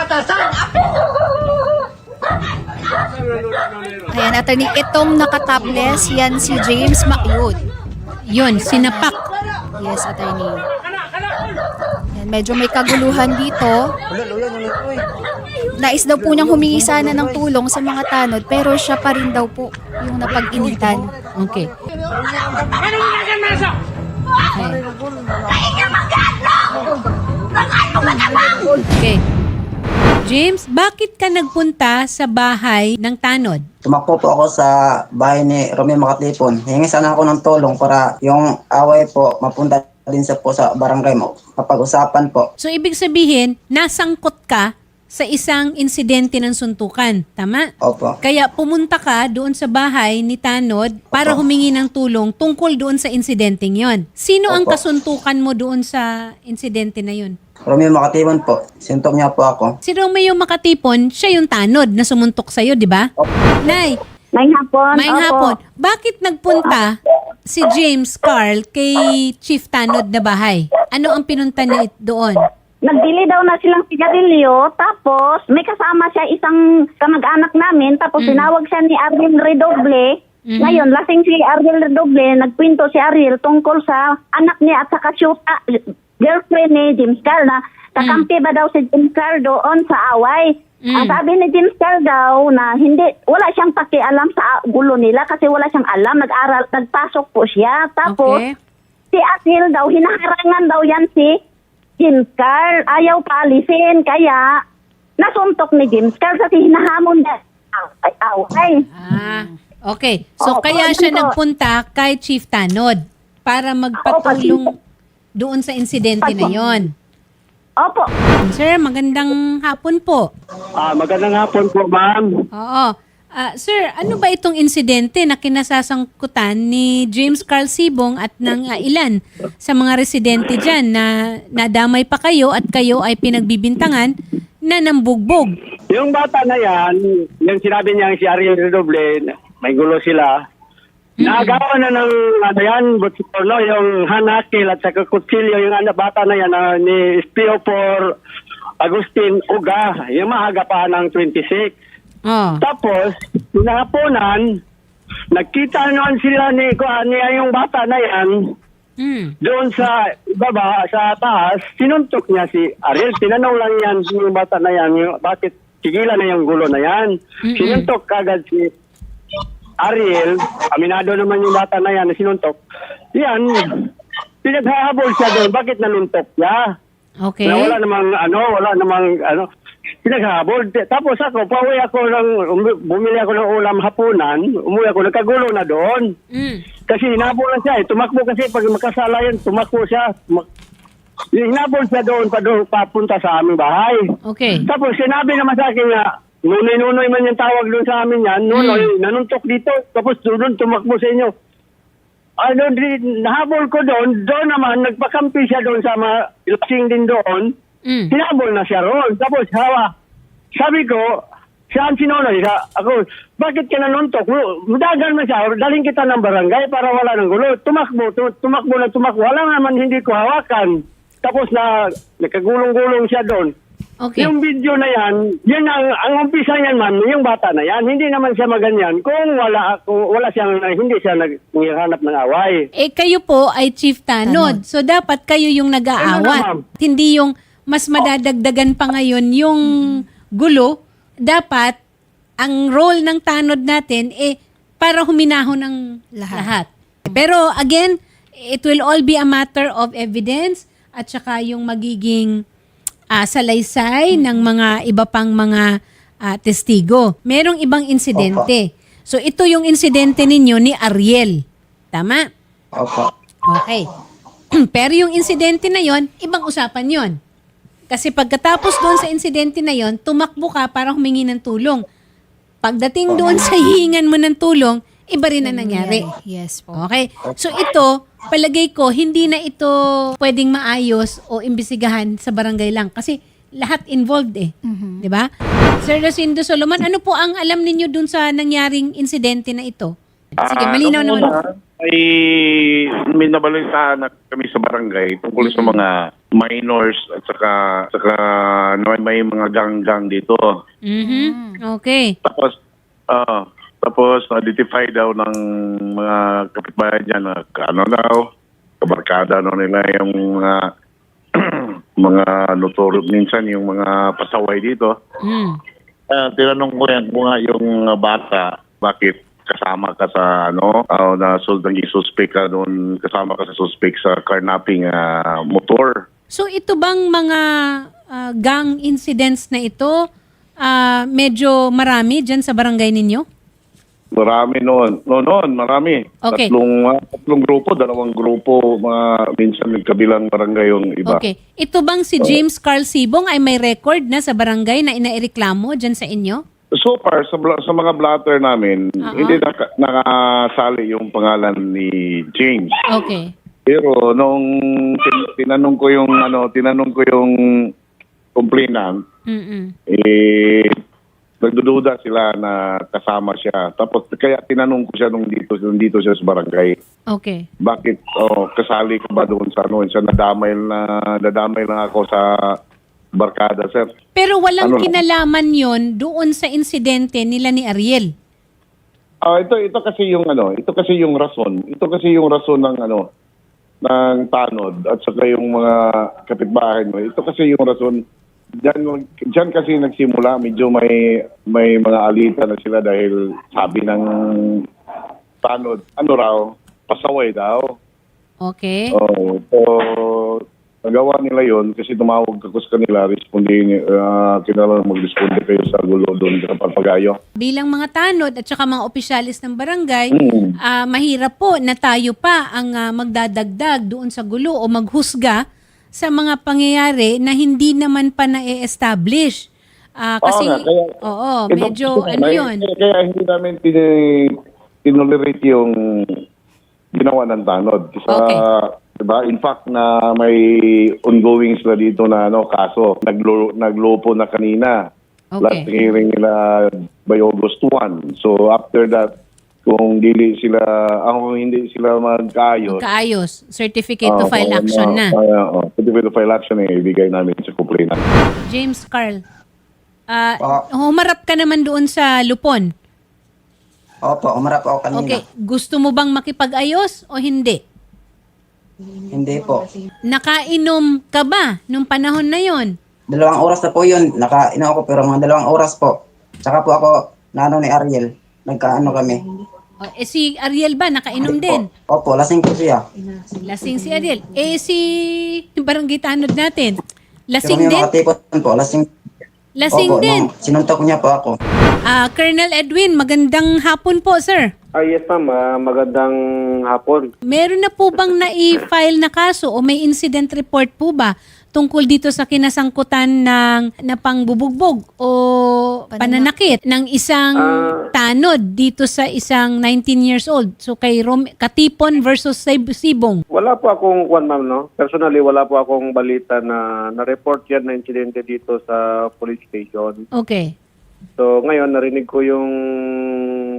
batasan! Ayan, attorney, itong nakatopless, yan si James Macyud. Yun, sinapak. Yes, attorney. Yan, medyo may kaguluhan dito. Nais daw po niyang humingi sana ng tulong sa mga tanod, pero siya pa rin daw po yung napag-initan. Okay. Okay. James, bakit ka nagpunta sa bahay ng tanod? Tumakbo po ako sa bahay ni Romeo Makatipon. Hingi sana ako ng tulong para yung away po mapunta din sa po sa barangay mo. Kapag-usapan po. So, ibig sabihin, nasangkot ka sa isang insidente ng suntukan. Tama? Opo. Kaya pumunta ka doon sa bahay ni Tanod para Opo. humingi ng tulong tungkol doon sa insidenteng yon. Sino ang Opo. kasuntukan mo doon sa insidente na yon? Romeo Makatipon po. Sintok niya po ako. Si Romeo Makatipon, siya yung Tanod na sumuntok sa'yo, di ba? Nay, May hapon. may opo. hapon. Bakit nagpunta si James Carl kay Chief Tanod na bahay? Ano ang pinunta niya it- doon? Nagdili daw na silang sigarilyo, tapos may kasama siya isang kamag-anak namin, tapos tinawag siya ni Ariel Redoble. Ngayon, lasing si Ariel Redoble, nagkwento si Ariel tungkol sa anak niya at saka syuta, girlfriend ni James Carl na kakampi ba daw si James Carl doon sa away. Ang sabi ni James Carl daw na hindi, wala siyang pakialam sa gulo nila kasi wala siyang alam, nag-aral, nagpasok po siya. Tapos, Okay. si Ariel daw, hinaharangan daw yan si James Carl. Ayaw paalisin, kaya nasuntok ni James Carl kasi hinahamon niya. Ay, away. Ah, okay. So, Oo, kaya siya nagpunta kay Chief Tanod para magpatulong doon sa insidente na yon. Opo. Sir, magandang hapon po. Ah, magandang hapon po, ma'am. Oo. Ah, sir, ano ba itong insidente na kinasasangkutan ni James Carl Sibong at ng ah, ilan sa mga residente dyan na nadamay pa kayo at kayo ay pinagbibintangan na nambugbog? Yung bata na yan, yung sinabi niya si Ariel Redoble, may gulo sila. Naagawa na ng ano yan, no, yung hanakil at saka kutsilyo, yung anak bata na yan ah, ni Spio por Agustin Uga, yung maaga pa ng 26. Oh. Tapos, pinahaponan, nagkita noon sila ni, niya yung bata na yan, Mm. doon sa baba, sa taas, sinuntok niya si Ariel. Tinanong lang yan yung bata na yan, yung, bakit tigilan na yung gulo na yan. Sinuntok kagad si Ariel, aminado naman yung bata na yan na sinuntok. Yan, pinaghahabol siya doon, bakit nanuntok siya? Okay. Na wala namang ano, wala namang ano, pinaghabol. Tapos ako, pauwi ako ng, umi- bumili ako ng ulam hapunan, umuwi ako, nagkagulo na doon. Mm. Kasi hinabol na siya eh. Tumakbo kasi pag makasala yan, tumakbo siya. Tumak- hinabol siya doon pa doon papunta sa aming bahay. Okay. Tapos sinabi naman sa akin nga, nunoy-nunoy man yung tawag doon sa amin yan. Nunoy, nanuntok dito. Tapos doon tumakbo sa inyo. Ano, di, nahabol ko doon. Doon naman, nagpakampi siya doon sa mga lasing din doon. Mm. Hinabol na siya roon. Tapos hawa. Sabi ko, saan sinunoy? Sa, ako, bakit ka nanuntok? Mudagan man siya. Daling kita ng barangay para wala ng gulo. Tumakbo, tu- tumakbo na tumakbo. Wala naman hindi ko hawakan. Tapos na, nakagulong-gulong siya doon. Okay. Yung video na yan, yan ang, ang umpisa niyan man, yung bata na yan, hindi naman siya maganyan kung wala, kung wala siyang, hindi siya naghanap ng away. Eh kayo po ay Chief Tanod. So dapat kayo yung Ano na, nag-aawat. ma'am? Hindi yung mas madadagdagan pa ngayon yung gulo. Dapat ang role ng Tanod natin eh para huminahon ng lahat. Pero again, it will all be a matter of evidence at saka yung magiging ah, salaysay ng mga iba pang mga ah, testigo. Merong ibang insidente. So ito yung insidente ninyo ni Ariel. Tama? Opo. Okay. Pero yung insidente na yon, ibang usapan yon. Kasi pagkatapos doon sa insidente na yon, tumakbo ka para humingi ng tulong. Pagdating doon sa hihingan mo ng tulong, iba rin ang nangyari. Yes po. Okay? So ito, palagay ko, hindi na ito pwedeng maayos o imbisigahan sa barangay lang. Kasi lahat involved eh. Di ba? Sir Rosindo Solomon, ano po ang alam ninyo dun sa nangyaring insidente na ito? Sige, Ah, malinaw nung naman. una, Ay may nabalitaan na kami sa barangay tungkol sa mga minors at saka saka may, may mga gang-gang dito. Mhm. Okay. Tapos ah tapos identify daw ng mga kapitbahay niya na ano daw kabarkada no nila yung mga mga notorious minsan yung mga pasaway dito. Mm. Ah, tinanong ko yan kung nga yung uh, bata, bakit kasama ka sa ano, ah, na so, naging suspect ka doon, kasama ka sa suspect sa carnapping ah, motor. So ito bang mga ah, gang incidents na ito ah, medyo marami dyan sa barangay ninyo? Marami noon. No, noon, marami. Okay. Tatlong, ah, tatlong grupo, dalawang grupo, mga minsan kabilang barangay yung iba. Okay. Ito bang si James Carl Sibong ay may record na sa barangay na inaireklamo dyan sa inyo? So far, sa, sa mga blatter namin, Oo. hindi naka, nakasali yung pangalan ni James. Okay. Pero nung tin- tinanong ko yung ano, tinanong ko yung complainant, Mm-mm. eh nagdududa sila na kasama siya. Tapos kaya tinanong ko siya nung dito nung dito siya sa barangay. Okay. Bakit oh, kasali ka ba doon sa ano? Sa nadamay na nadamay lang ako sa barkada, sir. Pero walang Ano? kinalaman yon doon sa insidente nila ni Ariel. Ah, ito ito kasi yung ano, ito kasi yung rason. Ito kasi yung rason ng ano ng tanod at saka yung mga kapitbahay mo. Ito kasi yung rason Diyan, diyan kasi nagsimula, medyo may may mga alita na sila dahil sabi ng tanod, ano raw, pasaway daw. Okay. Oh, so, nagawa nila yon kasi tumawag ako sa kanila, responde, uh, kinala mag-responde kayo sa gulo doon sa Palpagayo. Bilang mga tanod at saka mga opisyalis ng barangay, Mm. ah, mahirap po na tayo pa ang ah, magdadagdag doon sa gulo o maghusga sa mga pangyayari na hindi naman pa na-establish. Ah, kasi, Oo nga, kaya- oo, Ito- medyo, ito- ano yun? Kaya, kaya hindi namin tin- tinolerate yung ginawa ng tanod. Sa, Okay. diba? In fact, na may ongoing sila dito na ano, kaso. Naglo, naglopo na kanina. Okay. Last hearing nila by August 1. So after that, kung dili sila, ako hindi sila magkaayos. Kaayos. Certificate to ah, file kung action ano, na. ah, oh, certificate to file action eh, ibigay namin sa complainant. James Carl, ah, Ah. humarap ka naman doon sa Lupon. Opo, umarap ako kanina. Okay, gusto mo bang makipag-ayos o hindi? Hindi po. Nakainom ka ba nung panahon na yon? Dalawang oras na po yun. Nakaino ako pero mga dalawang oras po. Tsaka po ako, nano ni Ariel. Nagkaano kami. O, eh si Ariel ba nakainom din? Opo, lasing po siya. Lasing si Ariel. Eh si barangay tanod natin. Lasing Pero din? makatipon po, lasing. Lasing Opo, din. nung sinuntok niya po ako. Ah, Colonel Edwin, magandang hapon po, sir. Ah, yes ma'am, Ah, magandang hapon. Meron na po bang na-file na kaso o may incident report po ba tungkol dito sa kinasangkutan ng na pangbubugbog o pananakit ng isang Ah. tanod dito sa isang 19 years old? So kay Rom Katipon versus Sib- Sibong. Wala po akong kwan ma'am, no? Personally, wala po akong balita na na-report yan na insidente dito sa police station. Okay. So ngayon, narinig ko yung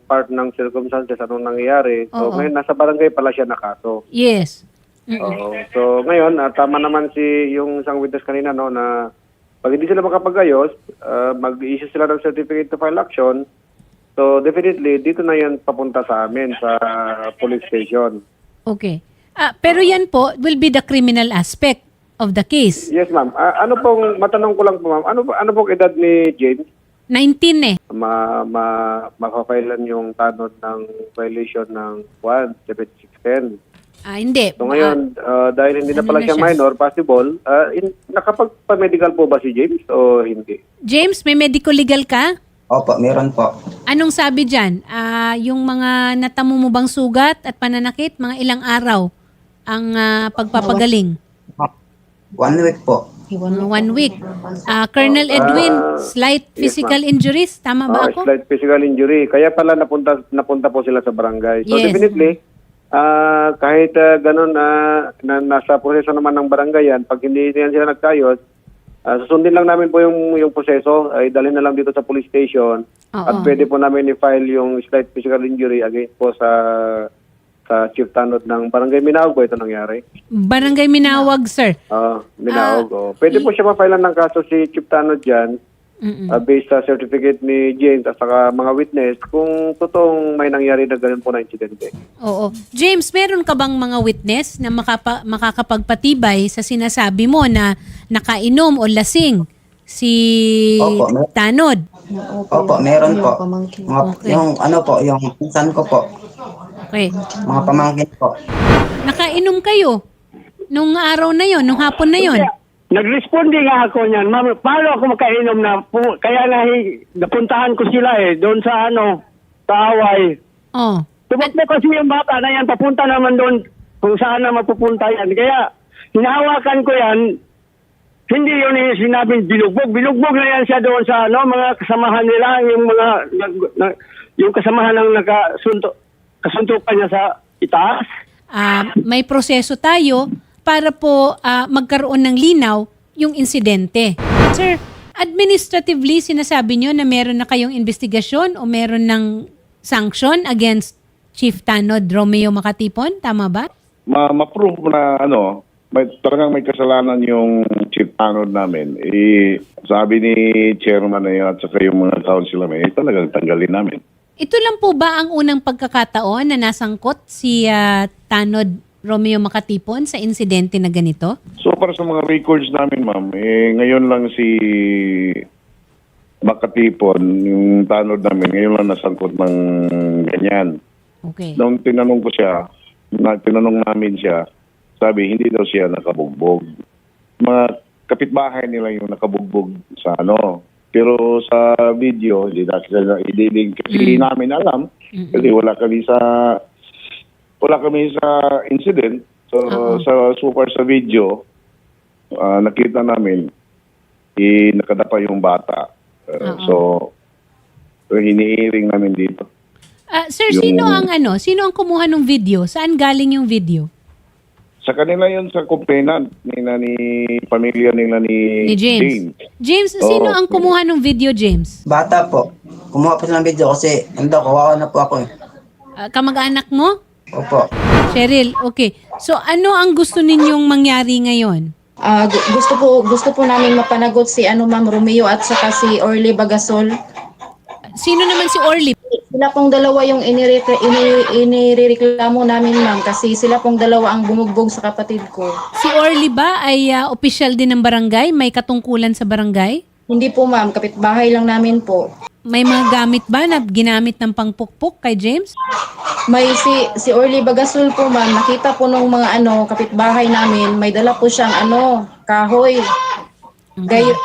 part ng circumstances, anong nangyayari. So Oo. ngayon, nasa barangay pala siya nakaso. Yes. Oo. So ngayon, ah, tama naman si yung isang witness kanina, no, na pag hindi sila makapag-ayos, ah, mag-issue sila ng certificate to file action. So definitely, dito na yan papunta sa amin, sa police station. Okay. Ah, pero yan po will be the criminal aspect of the case. Yes, ma'am. Ah, ano pong, matanong ko lang po, ma'am, ano, ano pong edad ni James? 19 eh. Ma, ma, makafailan yung tanod ng violation ng 1, 7610. Ah, hindi. So ngayon, ah, dahil hindi na Ano pala na siya siya? minor, possible, ah, in, nakapagpa-medical po ba si James o hindi? James, may medical legal ka? Opo, meron po. Anong sabi dyan? Ah, yung mga natamo mo bang sugat at pananakit, mga ilang araw ang ah, pagpapagaling? One week po. Mga one week. Ah, Colonel Edwin, slight yes, physical injuries, tama ba Ah, ako? slight physical injury. Kaya pala napunta napunta po sila sa barangay. So Yes. definitely, ah kahit ah, ganun ah, na nasa proseso naman ng barangay yan, pag hindi yan sila nagkayos, ah, susundin lang namin po yung yung proseso, ay dalhin na lang dito sa police station Oo. at pwede po namin i-file yung slight physical injury against po sa sa chief tanod ng Barangay Minaog po ito nangyari. Barangay Minawag, sir. Ah, Minaog. oh. Pwede po siya mapailan ng kaso si chief tanod dyan Mm-mm. ah, based sa certificate ni James at saka mga witness kung totoong may nangyari na ganun po na insidente. Oo. James, meron ka bang mga witness na makapa, makakapagpatibay sa sinasabi mo na nakainom o lasing si Opo, mer- Tanod? Opo, meron po. Mga, Okay. Yung ano po, yung pinsan ko po, Okay. mga pamangkin po. Nakainom kayo nung araw na yon, nung hapon na yon. Nag-responde nga ako niyan, ma'am, paano ako makainom na, pu- kaya na napuntahan ko sila eh, doon sa ano, sa Hawaii. Oh. Tumakbo kasi yung bata na yan, papunta naman doon kung saan na mapupunta yan. Kaya, hinahawakan ko yan, hindi yun yung sinabing binugbog. Binugbog na yan siya doon sa ano, mga kasamahan nila, yung mga, nag- na- yung kasamahan ng nakasunto, kasuntukan niya sa itaas. Ah, may proseso tayo para po ah, magkaroon ng linaw yung insidente. Sir, administratively sinasabi nyo na meron na kayong investigasyon o meron ng sanction against Chief Tanod Romeo Makatipon, tama ba? Ma ma-prove na ano, may, talagang may kasalanan yung chief tanod namin. Eh, sabi ni chairman na yun at saka yung mga council namin, eh, talagang tanggalin namin. Ito lang po ba ang unang pagkakataon na nasangkot si ah, Tanod Romeo Makatipon sa insidente na ganito? So para sa mga records namin, ma'am, eh, ngayon lang si Makatipon, yung tanod namin, ngayon lang nasangkot ng ganyan. Okay. Nung tinanong ko siya, na, tinanong namin siya, sabi, hindi daw siya nakabugbog. Mga kapitbahay nila yung nakabugbog sa ano. Pero sa video, hindi na sila idiling kasi namin alam. Kasi wala kami sa wala kami sa incident. So sa super sa video, ah, nakita namin eh, nakadapa yung bata. Uh, so hinihiring namin dito. Ah, sir, Yung- sino ang ano? Sino ang kumuha ng video? Saan galing yung video? Sa kanila yun sa complainant nila ni pamilya nila ni, Ni James. James, sino Oo. ang kumuha ng video, James? Bata po. Kumuha po ng video kasi, hindi, kawawa na po ako eh. Ah, kamag-anak mo? Opo. Cheryl, okay. So ano ang gusto ninyong mangyari ngayon? Ah, gu- gusto po gusto po namin mapanagot si ano Ma'am Romeo at saka si Orly Bagasol. Sino naman si Orly? Sila pong dalawa yung inire- ini- inireklamo namin Ma'am kasi sila pong dalawa ang bumugbog sa kapatid ko. Si Orly ba ay ah, official din ng barangay? May katungkulan sa barangay? Hindi po Ma'am, kapitbahay lang namin po. May mga gamit ba na ginamit ng pangpukpok kay James? May si si Orly Bagasol po Ma'am, nakita po nung mga ano kapitbahay namin, may dala po siyang ano, kahoy. Gayo,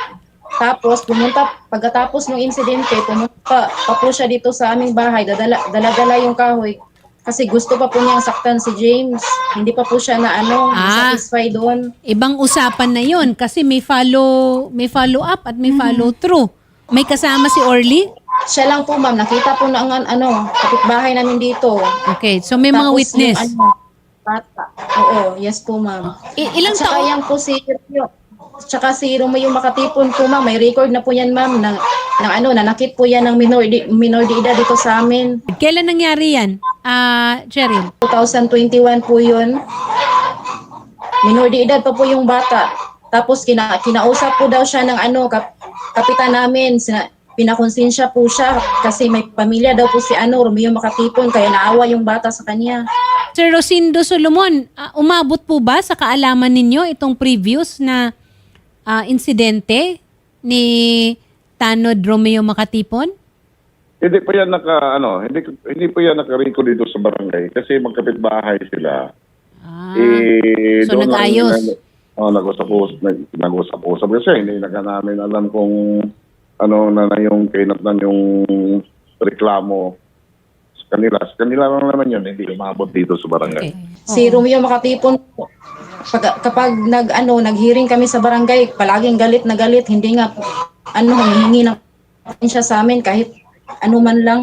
tapos pumunta pagkatapos ng insidente, pumunta pa, po siya dito sa aming bahay, dadala dala-dala yung kahoy. Kasi gusto pa po niyang saktan si James. Hindi pa po siya na ano, Ah. satisfied doon. Ibang usapan na 'yon kasi may follow may follow up at may follow through. May kasama si Orly? Siya lang po ma'am, nakita po ng ano, kapitbahay namin dito. Okay, so may mga Tapos witness. yung ano, bata. Oo, yes po ma'am. I- ilang Tsaka taon? yan po si Tsaka si Romeo Makatipon po ma'am, may record na po yan ma'am ng, ng ano, nanakit po yan ng minor, di, minor de edad dito sa amin. Kailan nangyari yan? Ah, Cheryl. 2021 po yun. Minor de edad pa po yung bata. Tapos kina, kinausap po daw siya ng ano, kap, kapitan namin, sina, pinakonsensya po siya kasi may pamilya daw po si ano, Romeo Makatipon, kaya naawa yung bata sa kanya. Sir Rosindo Solomon, ah, umabot po ba sa kaalaman ninyo itong previous na ah, insidente ni Tanod Romeo Makatipon? Hindi pa yan naka ano, hindi hindi pa yan naka-record dito sa barangay kasi magkapitbahay sila. Ah, eh, so doon lang- nag-ayos. Oh, nag-usap-usap, nag- nag-usap-usap kasi hindi na namin alam kung ano na, na yung kinatnan yung reklamo sa kanila. Sa kanila lang naman yun, hindi umabot dito sa barangay. okay. Si Romeo Makatipon po, pag, kapag nag ano naghiring kami sa barangay, palaging galit na galit, hindi nga ano humihingi ng siya sa amin kahit ano man lang.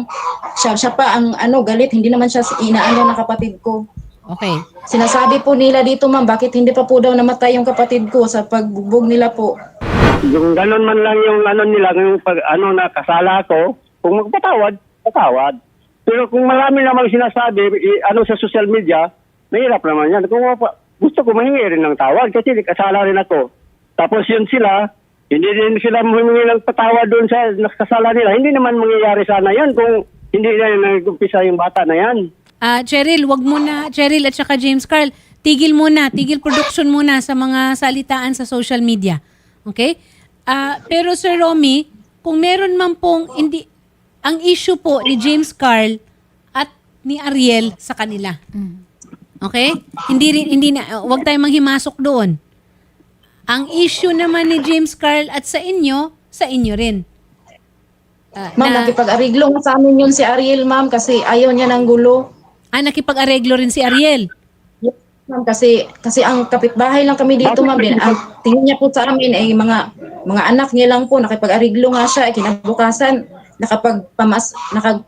Siya, siya pa ang ano galit, hindi naman siya inaano ng kapatid ko. Okay. Sinasabi po nila dito ma'am, bakit hindi pa po daw namatay yung kapatid ko sa pagbugbog nila po. Yung ganun man lang yung ano nila, yung pag, ano na kasala ko, kung magpatawad, patawad. Pero kung marami namang sinasabi, i- ano sa social media, mahirap naman yan. Kung mapa- gusto ko mahingi rin ng tawad kasi kasala rin ako. Tapos yun sila, hindi din sila humingi ng patawad doon sa nakasala nila. Hindi naman mangyayari sana yan kung hindi na nag-umpisa yung bata na yan. Ah, Cheryl, wag muna, Cheryl at saka James Carl, tigil muna, tigil production muna sa mga salitaan sa social media. Okay? Ah, pero Sir Romy, kung meron man pong hindi ang issue po ni James Carl at ni Ariel sa kanila. Okay? Hindi rin hindi na wag tayong manghimasok doon. Ang issue naman ni James Carl at sa inyo, sa inyo rin. Ah, Ma'am, na- nakipag-ariglo sa amin yun si Ariel, ma'am, kasi ayaw niya ng gulo. Ah, nakipag-areglo rin si Ariel. Yes, Ma'am, kasi kasi ang kapitbahay lang kami dito, ma'am. Din, ang tingin niya po sa amin ay mga mga anak niya lang po nakipag-ariglo nga siya, eh, kinabukasan nakapagpamas nakag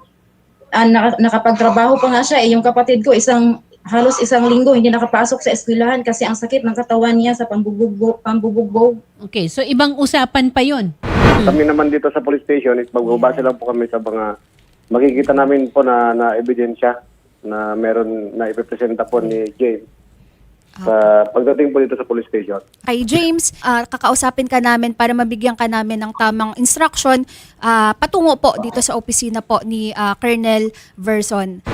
ah, naka- nakapagtrabaho pa nga siya. Eh, yung kapatid ko isang halos isang linggo hindi nakapasok sa eskwelahan kasi ang sakit ng katawan niya sa pambubugbog, pambubugbog. Okay, so ibang usapan pa 'yon. Kami naman dito sa police station, is magbabase lang po kami sa mga makikita namin po na, na ebidensya na meron na ipipresenta po ni James sa pagdating po dito sa police station. Kay James, ah, kakausapin ka namin para mabigyan ka namin ng tamang instruction ah, patungo po dito sa opisina po ni ah, Colonel Verson.